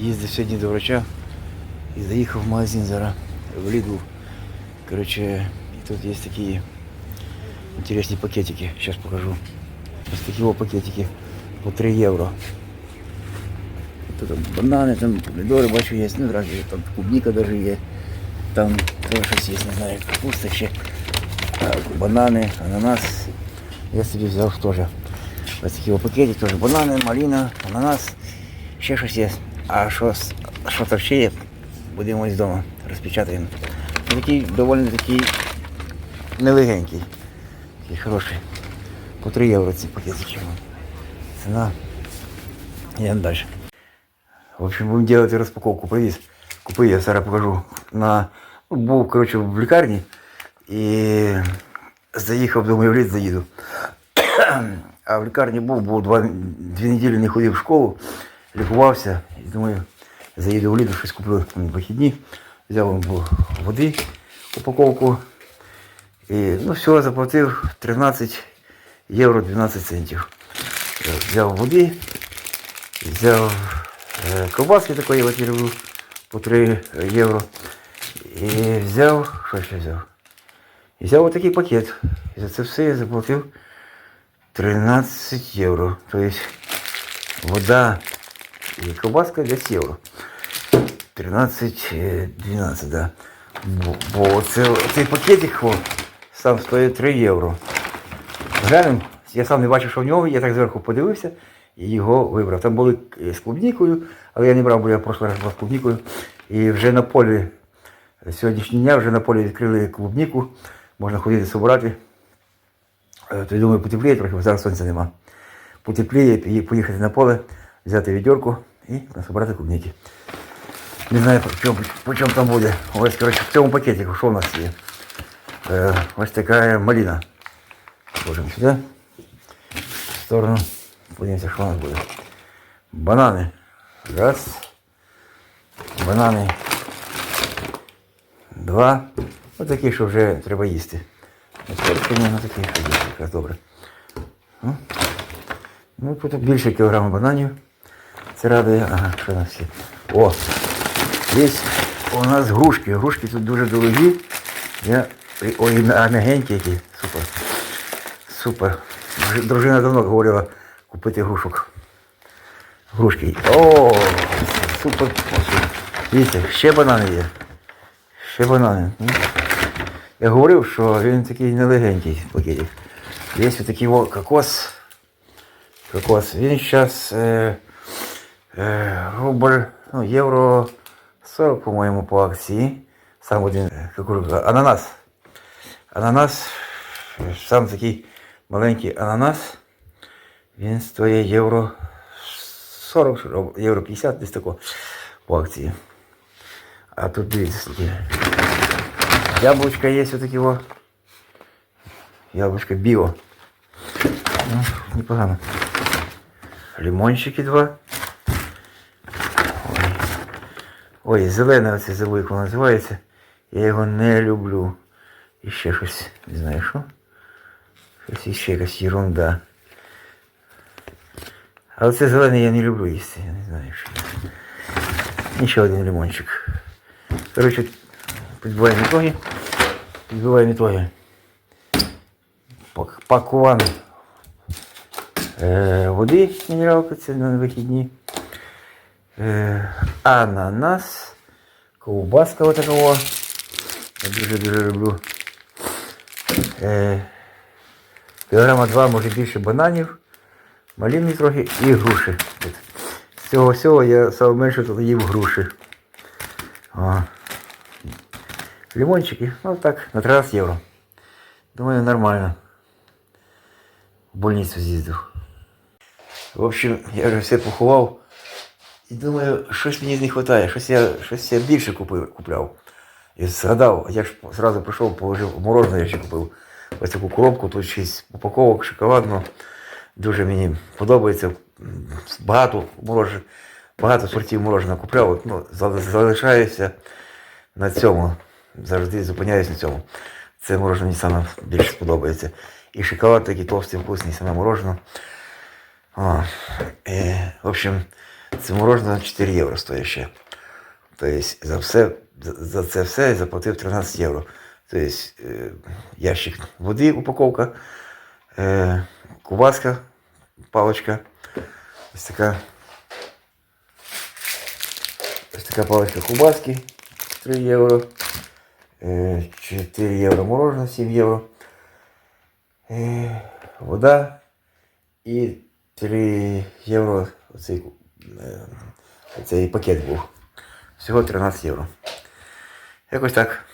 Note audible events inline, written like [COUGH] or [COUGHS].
Їздив сьогодні до врача і заїхав в магазин зараз в Lidl. Короче, і тут є такі інтересні пакетики. Зараз покажу. Ось такі о пакетики по 3 євро. Тут там банани, там помідори, бачу, є, ну, разве, там клубника даже є. Там щось є, не знаю, капуста ще. Банани, ананас. Я собі взяв теж. Ось такий о пакетик, теж банани, малина, ананас, ще щось є. А що, що там є, будемо ось вдома розпечатаємо. Ну, Такий доволі такий нелегенький. Такий хороший. По 3 євро ці пакетики. Ціна. Йдемо далі. В общем, будем делать распаковку. Привіз. Купив, я зараз покажу. На... Був, коротше, в лікарні і заїхав, думаю, в ліс заїду. [COUGHS] А в лікарні був, два, дві неділі не ходив в школу, лікувався. І думаю, заїду в ліду, щось куплю вихідні. Взяв води, упаковку. І ну, все, заплатив 13 євро 12 центів. Е, Взяв води, взяв е, ковбаски такої, я по 3 євро. І взяв, що ще взяв? І взяв отакий пакет. І за це все я заплатив 13 євро. Тобто вода і ковбаска 10 євро. 13, е, 12, да. Бо, бо це, цей пакетик о, сам стоїть 3 євро. Глянемо, я сам не бачив, що в нього, я так зверху подивився і його вибрав. Там були е, з клубнікою, але я не брав, бо я прошлий раз брав з клубнікою. І вже на полі, е, сьогоднішнього дня вже на полі відкрили клубніку, можна ходити собирати. Е, То я думаю, потепліє трохи, бо зараз сонця нема. Потепліє і поїхати на поле, взяти відьорку і насобирати клубніки. Не знаю, по чому, по чому там буде. Ось, коротше, в цьому пакетику, що у нас є? Е, ось така малина. Ложимо сюди. В сторону. Подивимося, що у нас буде. Банани. Раз. Банани. Два. Ось такі, що вже треба їсти. Ось такі, на такі, що їсти. Якраз добре. Ну, Ну, тут більше кілограма бананів. Це радує. Ага, що нас є? О! Є у нас грушки. Грушки тут дуже дорогі. Я... Ой, м'ягенькі які. Супер. Супер. Дружина давно говорила купити грушок. Грушки. О, супер. Дивіться, ще банани є. Ще банани. Я говорив, що він такий нелегенький пакетик. Є ось такий кокос. Кокос. Він зараз рубль, ну, євро 40, по-моєму, по акції. Сам один е, ананас. Ананас, е, сам такий маленький ананас. Він стоїть євро 40, євро 50, десь тако по акції. А тут дивіться. Яблучка є отакі о. Яблучко біо. Ну, непогано. Лимончики два. Ой, Ой зелене оце забув, як воно називається. Я його не люблю. І ще щось, не знаю що. Щось іще якась ерунда. А оце зелене я не люблю їсти, я не знаю що. І ще один лимончик. Коротше, підбиваємо ітоги. Підбиваємо ітоги. Пакуван е, води мінералки, це на вихідні. Ананас, ковбаска отакого. Я дуже-дуже люблю. Е, кілограма два, може більше бананів, малини трохи і груші. З цього всього я саме менше тут їв груші. О. Лимончики, ну так, на 13 євро. Думаю, нормально. В больницю з'їздив. В общем, я вже все поховав. І думаю, щось мені не вистачає, щось я, щось я більше купив, купляв. І згадав, я ж одразу прийшов, положив морозиво, я ще купив ось таку коробку, тут шість упаковок шоколадного. Дуже мені подобається. Багато морожен, багато сортів мороженого купляв. Ну, залишаюся на цьому. Завжди зупиняюсь на цьому. Це мороженое мені саме більше сподобається. І шоколад такий товстий, вкусний, саме мороженое. О, е, в общем, Це мороженое 4 євро стоїть ще. Тобто за все, за, це все я заплатив 13 євро. Тобто е, ящик води, упаковка, е, кубаска, паличка. Ось така. Ось така паличка кубаски 3 євро. Е, 4 євро мороженое, 7 євро. Е, вода і 3 євро оцей, е, оцей пакет був. Всього 13 євро. Якось так.